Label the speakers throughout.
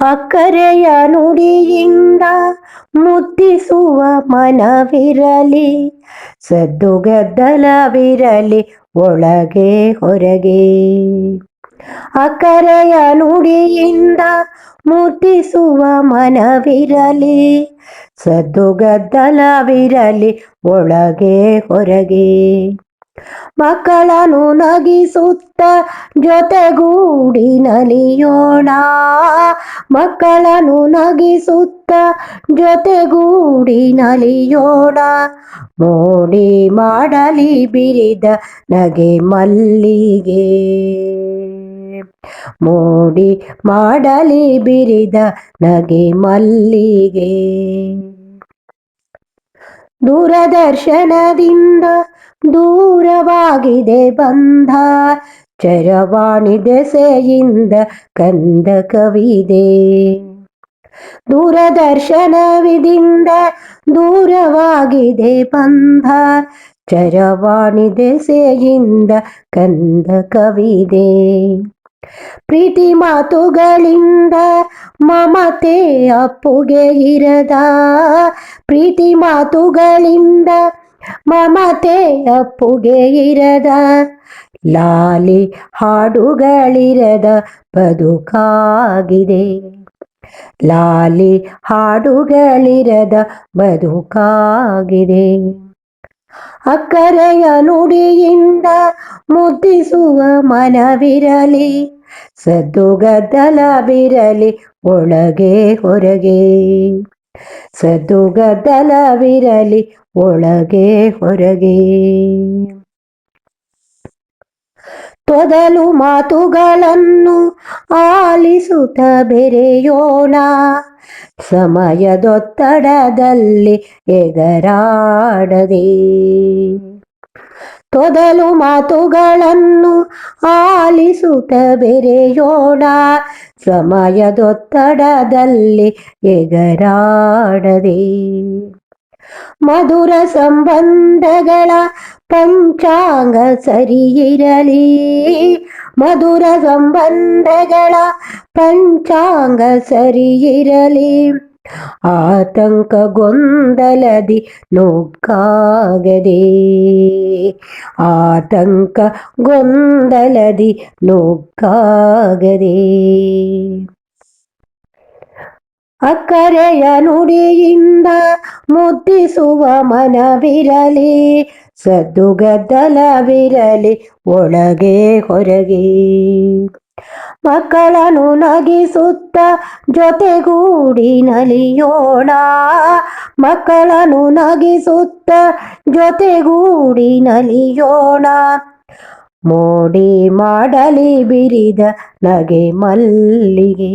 Speaker 1: ಅಕ್ಕರೆಯ ನುಡಿಯಿಂದ ಮುತ್ತಿಸುವ ಮನವಿರಲಿ ಸದ್ದುಗದ್ದಲವಿರಲಿ ಒಳಗೆ ಹೊರಗೆ. ಅಕ್ಕರೆಯ ನುಡಿಯಿಂದ ಮುತ್ತಿಸುವ ಮನವಿರಲಿ ಸದ್ದುಗದ್ದಲವಿರಲಿ ಒಳಗೆ ಹೊರಗೆ. ಮಕ್ಕಳನ್ನು ನಗಿಸುತ್ತ ಜೊತೆಗೂಡಿ ನಲಿಯೋಣ ಮಕ್ಕಳನ್ನು ನಗಿಸುತ್ತ ಜೊತೆಗೂಡಿ ನಲಿಯೋಣ ಮೋಡಿ ಮಾಡಲಿ ಬಿರಿದ ನಗೆ ಮಲ್ಲಿಗೆ. ಮೋಡಿ ಮಾಡಲಿ ಬಿರಿದ ನಗೆ ಮಲ್ಲಿಗೆ. ದೂರದರ್ಶನದಿಂದ ದೂರವಾಗಿದೆ ಬಂಧ. ಚರವಾಣಿ ದೆಸೆಯಿಂದ ಕಂದ ಕವಿದೆ. ದೂರದರ್ಶನವಿದಿಂದ ದೂರವಾಗಿದೆ ಬಂಧ. ಚರವಾಣಿ ದೆಸೆಯಿಂದ ಕಂದ ಕವಿದೆ. ಪ್ರೀತಿ ಮಾತುಗಳಿಂದ ಮಮತೆ ಅಪ್ಪುಗೆ ಇರದ. ಪ್ರೀತಿ ಮಾತುಗಳಿಂದ ಮಮತೆ ಅಪ್ಪುಗೆ ಇರದ, ಲಾಲಿ ಹಾಡುಗಳಿರದ ಬದುಕಾಗಿದೆ. ಲಾಲಿ ಹಾಡುಗಳಿರದ ಬದುಕಾಗಿದೆ. ಅಕ್ಕರೆಯ ನುಡಿಯಿಂದ ಮುದ್ದಿಸುವ ಮನವಿರಲಿ, ಸದ್ದುಗದ್ದಲವಿರಲಿ ಒಳಗೆ ಹೊರಗೆ. ಸದ್ದುಗದ್ದಲವಿರಲಿ ಒಳಗೆ ಹೊರಗೆ. ತೊದಲು ಮಾತುಗಳನ್ನು ಆಲಿಸುತ್ತ ಬೆರೆಯೋಣ. ಸಮಯದೊತ್ತಡದಲ್ಲಿ ಎಗರಾಡದೆ. ತೊದಲು ಮಾತುಗಳನ್ನು ಆಲಿಸುತ್ತ ಬೆರೆಯೋಣ. ಸಮಯದೊತ್ತಡದಲ್ಲಿ ಎಗರಾಡದೆ. ಮಧುರ ಸಂಬಂಧಗಳ ಪಂಚಾಂಗ ಸರಿಯಿರಲಿ. ಮಧುರ ಸಂಬಂಧಗಳ ಪಂಚಾಂಗ ಸರಿಯಿರಲಿ. ಆತಂಕ ಗೊಂದಲದಿ ನುಗ್ಗಾಗದೆ ಆತಂಕ ಗೊಂದಲದಿ ನುಗ್ಗಾಗದೆ ಅಕ್ಕರೆಯ ನುಡಿಯಿಂದ ಮುದ್ದಿಸುವ ಮನವಿರಲಿ ಸದ್ದುಗದ್ದಲವಿರಲಿ ಒಳಗೆ ಹೊರಗೆ. ಮಕ್ಕಳನ್ನು ನಗಿಸುತ್ತ ಜೊತೆಗೂಡಿ ನಲಿಯೋಣ. ಮಕ್ಕಳನ್ನು ನಗಿಸುತ್ತ ಜೊತೆಗೂಡಿ ನಲಿಯೋಣ. ಮೋಡಿ ಮಾಡಲಿ ಬಿರಿದ ನಗೆ ಮಲ್ಲಿಗೆ.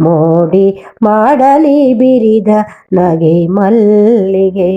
Speaker 1: ಮೋಡಿ ಮಾಡಲಿ ಬಿರಿದ ನಗೆ ಮಲ್ಲಿಗೆ.